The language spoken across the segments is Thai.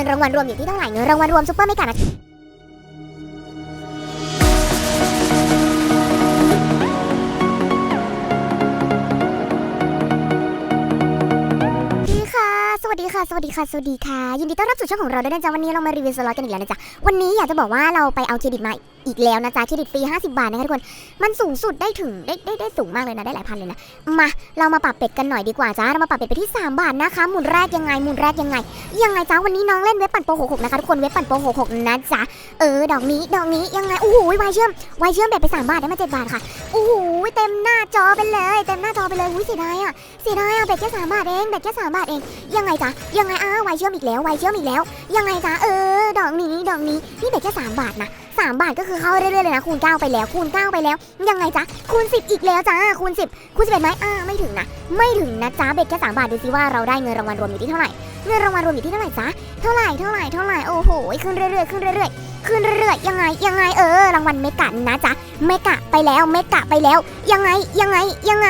งินรางวัลรวมอยู่ที่เท่าไหร่เงินรางวัลรวมซุปเปอร์ไม่กานะสวัสดี ค่ะ สวัสดีค่ะ สวัสดีค่ะ ยินดีต้อนรับสู่ช่องของเราด้วยนะจ๊ะ วันนี้เรามารีวิวสล็อตกันอีกแล้วนะจ๊ะ วันนี้อยากจะบอกว่าเราไปเอาเครดิตมาอีกแล้วนะจ๊ะ เครดิตฟรี 50 บาทนะคะทุกคน มันสูงสุดได้ถึงได้ได้ได้สูงมากเลยนะ ได้หลายพันเลยนะ มา เรามาปรับเป็ดกันหน่อยดีกว่าจ้าเรามาปรับเป็ดไปที่ 3 บาทนะคะ หมุนแรกยังไง หมุนแรกยังไง ยังไงจ้าวันนี้น้องเล่นเว็บปั่นโปร66นะคะทุกคน เว็บปั่นโปร66นะจ๊ะ เออ ดอกนี้ ดอกนี้ ยังไง โอ้โหวายเชื่อมวายเชื่อมเบ็ดไป 3 บาทได้มา7บาทค่ะ โอ้โห เต็มหน้าจอไปเลย เต็มหน้าจอไปเลยอุ้ยเสียดายอะเสียดายอะเบ็ดแค่สามบาทเองเบ็ดแค่สามบาทเองยังไงจ๊ะยังไงอ้าววายเชื่อมอีกแล้ววายเชื่อมอีกแล้ว ยังไงจ๊ะเออ ดอกนี้ดอกนี้นี่เบ็ดแค่สามบาทนะสามบาทก็คือเข้าเรื่อยๆเลยนะคูณเก้าไปแล้วคูณเก้าไปแล้ว ยังไงจ๊ะคูณสิบอีกแล้วจ้าคูณสิบคูณสิบเอ็ดไหมอ่าไม่ถึงนะไม่ถึงนะจ๊ะเบ็ดแค่สามบาทดูซิว่าเราได้เงินรางวัลรวมอยู่ที่เท่าไหร่เงินรางวัลรวมอยู่ที่เท่าไหร่จ๊ะเท่าไหร่เท่าไหร่เท่าไหร่โอ้โหขึ้นเรื่อยๆขึ้นเรื่อยๆขึ้นเรื่อยๆยังไงยังไงเออรางวัลเมกะนะจ๊ะเมกะไปแล้วเมกะไปแล้ว ยังไงยังไงยังไง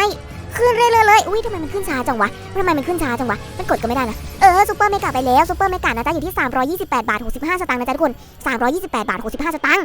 ขึ้นเรื่อยๆเลยอุ้ยทำไมมันขึ้นช้าจังวะทำไมมันขึ้นช้าจังวะมันกดก็ไม่ได้นะเออซูเปอร์เมกาไปแล้วซูเปอร์เมกานะจ๊ะอยู่ที่ 328 บาท 65 สตางค์นะจ๊ะทุกคน 328 บาท 65 สตางค์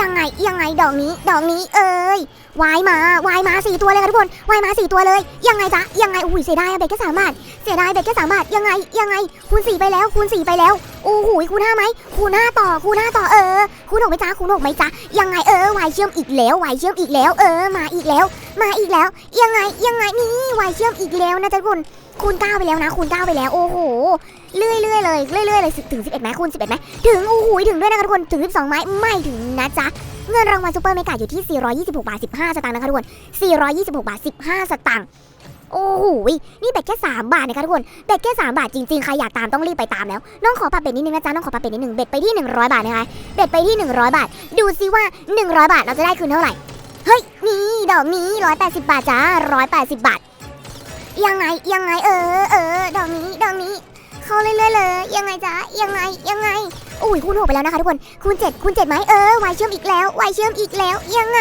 ยังไงยังไงดอกนี้ดอกนี้เอ้ยวายมาวายมาสี่ตัวเลยค่ะทุกคนวายมาสี่ตัวเลย ยังไงจ๊ะยังไงอุ้ยเสียดายเบ็ดแค่สามบาทเสียดายเบ็ดแค่สามบาทยังไงยังไง คูณสี่ไปแล้วคูณสี่ไปแล้วโอ้โหคูณห้าไหมคูณห้าต่อคูณห้าต่อเออคูณหกไหมจ๊ะคูณหกไหมจ๊ะยังไงเออวายเชื่อมอีกแล้ววายเชื่อมอีกแล้ว เออมาอีกแล้ว มาอีกแล้ว ยังไงยังไงนี่วายเชื่อมอีกแล้วนะจ๊ะทุกคน คูณเก้าไปแล้วนะคูณเก้าไปแล้วโอ้โหเรื่อยเรื่อยๆเลยเรื่อยเรื่อยๆเลยถึงสิบเอ็ดไหมคูณสิบเอ็ดไหมถึงโอ้โหถึงด้วยนะคะทุกคนถึงสิบสองไหมไม่ถึงนะจ๊ะเงินรางวัลซูเปอร์เมกาอยู่ที่ 426 บาท 15 สตางค์นะคะทุกคน 426 บาท 15 สตางค์โอ้โหนี่เบ็ดแค่3บาทนะคะทุกคนเบ็ดแค่3บาทจริงๆ ใครอยากตามต้องรีบไปตามแล้ว น้องขอปรับเบ็ดนิดนึงนะจ๊ะ น้องขอปรับเบ็ดนิดนึง เบ็ดไปที่ 100 บาทนะคะ เบ็ดไปที่ 100 บาท ดูซิว่า 100 บาทเราจะได้คืนเท่าไหร่ เฮ้ย นี่ดอกนี้ 180 บาทจ้า 180 บาท ยังไงยังไงเออเออดอกนี้ดอกนี้ เข้าเรื่อยๆเลยยังไงจ๊ะยังไงยังไง อุ้ยคูณหกไปแล้วนะคะทุกคนคูณเจ็ดคูณเจ็ดไหมเออวายเชื่อมอีกแล้ววายเชื่อมอีกแล้วยังไง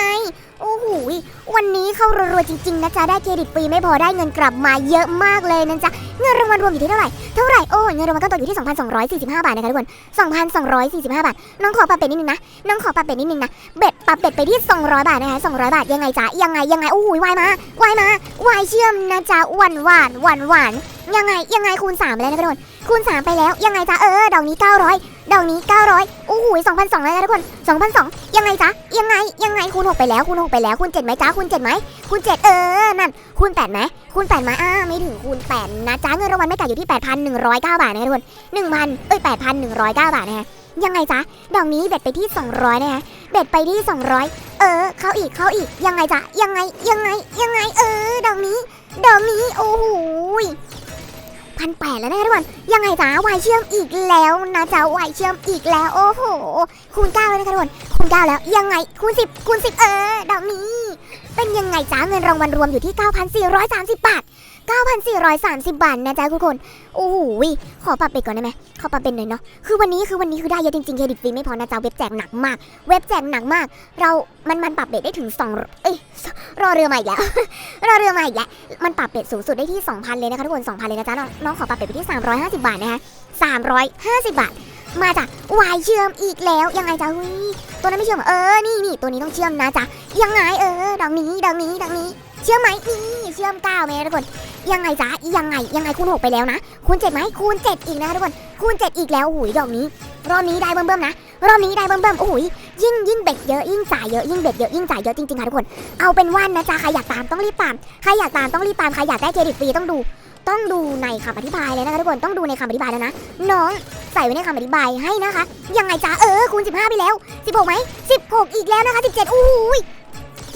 โอ้โหยวันนี้เข้ารัวๆจริงๆนะจ๊ะได้เครดิตฟรีไม่พอได้เงินกลับมาเยอะมากเลยนะจ๊ะเงินรางวัลรวมอยู่ที่เท่าไหร่เท่าไหร่โอ้เงินรางวัลก็ตกอยู่ที่ 2,245 บาทนะคะทุกคน 2,245 บาท น้องขอปรับเป็ดนิดนึงนะน้องขอปรับเป็ดนิดนึงนะเบ็ดปรับเป็ดไปที่ 200 บาทนะคะ200 บาทยังไงจ๊ะยังไงยังไงโอ้โหยวายมาวายมาวายเชื่อมนะจ๊ะหวานหวานหวานหวานยังไงยังไงคูณ3ไปแล้วนะคะทุกคนคูณ3ไปแล้วยังไงจ๊ะเออดอกนี้ 900 ดอกนี้ 900โอ้โห2,200แล้วนะทุกคน2,200ยังไงจ๊ะยังไงยังไงคูณ6ไปแล้วคูณ6ไปแล้วคูณ7ไหมจ๊ะคูณ7ไหมคูณ7เออนั่นคูณ8ไหมคูณ8ไหมอ่าไม่ถึงคูณ8นะจ๊ะเงินรางวัลไม่ไก่อยู่ที่ 8,109 บาทนะคะทุกคน1,000เอ้ย8,109 บาทนะคะยังไงจ๊ะดอกนี้เบ็ดไปที่ 200นะคะเบ็ดไปที่ 200 เออ เข้าอีกเข้าอีกยังไงจ๊ะยังไงยังไงยังไง เออดอกนี้ ดอกนี้โอ้โห พันแปดแล้วนะคะทุกคนยังไงจ๊ะวายเชื่อมอีกแล้วนะจ๊ะวายเชื่อมอีกแล้วโอ้โหคูณเก้าแล้วนะคะทุกคนคูณเก้าแล้วยังไงคูณสิบคูณสิบเออดอกนี้เป็นยังไงจ๊ะเงินรางวัลรวมอยู่ที่ 9,430 บาท 9,430 บาทนะจ๊ะทุกคนโอ้โหขอปรับไปก่อนได้ไหมขอปรับเป็นหน่อยเนาะคือวันนี้คือวันนี้คือได้เยอะจริงๆเครดิตฟรีไม่พอนะจ๊ะเว็บแจกหนักมาก เว็บแจกหนักมาก เรามันมันปรับเบ็ดได้ถึง2เอ้ย รอเรือมาอีกแล้ว รอเรือมาอีกแล้ว มันปรับเบ็ดสูงสุดได้ที่ 2,000 เลยนะคะทุกคน 2,000 เลยนะจ๊ะ น้องขอปรับเบ็ดไปที่ 350 บาทนะคะ 350 บาท มาจ้ะวายเชื่อมอีกแล้ว ยังไงจ๊ะอุ้ยตัวนั้นไม่เชื่อม เออ นี่นี่ตัวนี้ต้องเชื่อมนะจ๊ะ ยังไงเออดอกนี้ดอกนี้ดอกนี้ เชื่อมไหมนี่เชื่อมเก้าไหมทุกคน ยังไงจ๊ะ ยังไง ยังไงคูณหกไปแล้วนะ คูณเจ็ดไหมคูณเจ็ดอีกนะคะทุกคน คูณเจ็ดอีกแล้วโอ้โหดอกนี้ รอบนี้ได้เบิ่มๆนะ รอบนี้ได้เบิ่มๆโอ้โห ยิ่งยิ่งเบ็ดเยอะยิ่งสายเยอะยิ่งเบ็ดเยอะยิ่งสายเยอะจริงๆค่ะทุกคน เอาเป็นว่านะจ๊ะใครอยากตามต้องรีบตามใครอยากตามต้องรีบตามใครอยากได้เครดิตฟรีต้องดู ต้องดูในคำอธิบายเลยนะคะทุกคนต้องดูในคำอธิบายแล้วนะน้องใส่ไว้ในคำอธิบายให้นะคะยังไงจ๊ะเออคูณ 15 ไปแล้ว 16ไหม16 อีกแล้วนะคะ 17โอ้ย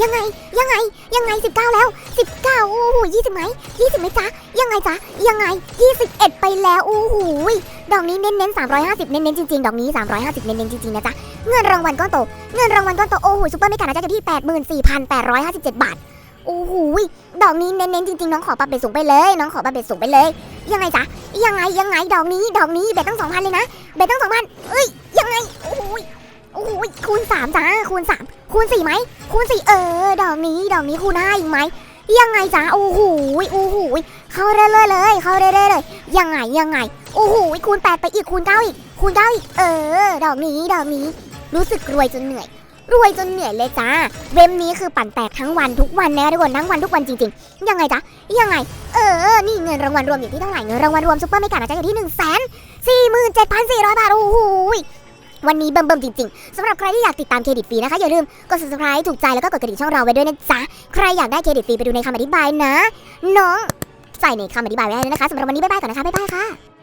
ยังไง ยังไง ยังไง 19 แล้ว 19 โอ้โห20ไหม20ไหมจ๊ะ ยังไงจ๊ะ ยังไง 21 ไปแล้ว โอ้โหดอกนี้เน้นเน้นๆ350 เน้นเน้นจริงๆ ดอกนี้ 350 เน้นเน้นจริงๆ นะจ๊ะ เงินรางวัลก้อนโต เงินรางวัลก้อนโต โอ้โหซุปเปอร์ไม่กันนะจ๊ะอยู่ที่ 84,857 บาท โอ้โหดอกนี้เน้นๆจริงๆ น้องขอปรับเบ็ดสูงไปเลย น้องขอปรับเบ็ดสูงไปเลย ยังไงจ๊ะ ยังไง ยังไง ดอกนี้ ดอกนี้ เบ็ดตั้ง2,000เลยนะ เบ็ดตั้ง2,000เอ้ย ยังไง โอ้โห โอ้โหคูณ3จ้าคูณ3คูณ4ไหมคูณ4เออดอกนี้ดอกนี้คูณ5อีกไหมยังไงจ๊ะโอ้โหโอ้โหเข้าเรื่อยๆเลย เข้าเรื่อยๆเลยยังไงยังไงโอ้โหคูณแปดไปอีกคูณเก้าอีกคูณเก้าอีกเออดอกนี้ดอกนี้ รู้สึกรวยจนเหนื่อย รวยจนเหนื่อยเลยจ้าเว็บนี้คือปั่นแตกทั้งวันทุกวันแนะทุกคนทั้งวันทุกวันจริงๆ ยังไงจ๊ะยังไง เออ นี่เงินรางวัลรวมอยู่ที่เท่าไหร่เงินรางวัลรวมซุปเปอร์ไม่กันนะจ๊ะอยู่ที่หนึ่งแสนสี่หมื่นเจ็ดพันสี่ร้อยบาทโอ้โห วันนี้เบิ่มๆจริงๆสำหรับใครที่อยากติดตามเครดิตฟรีนะคะ อย่าลืมกด subscribe ถูกใจแล้วก็กดกระดิ่งช่องเราไว้ด้วยนะจ๊ะ ใครอยากได้เครดิตฟรีไปดูในคำอธิบายนะ น้อง ใส่ในคำอธิบายไว้ให้ด้วยนะคะสำหรับวันนี้บ๊ายบายก่อนนะคะบ๊ายบายค่ะ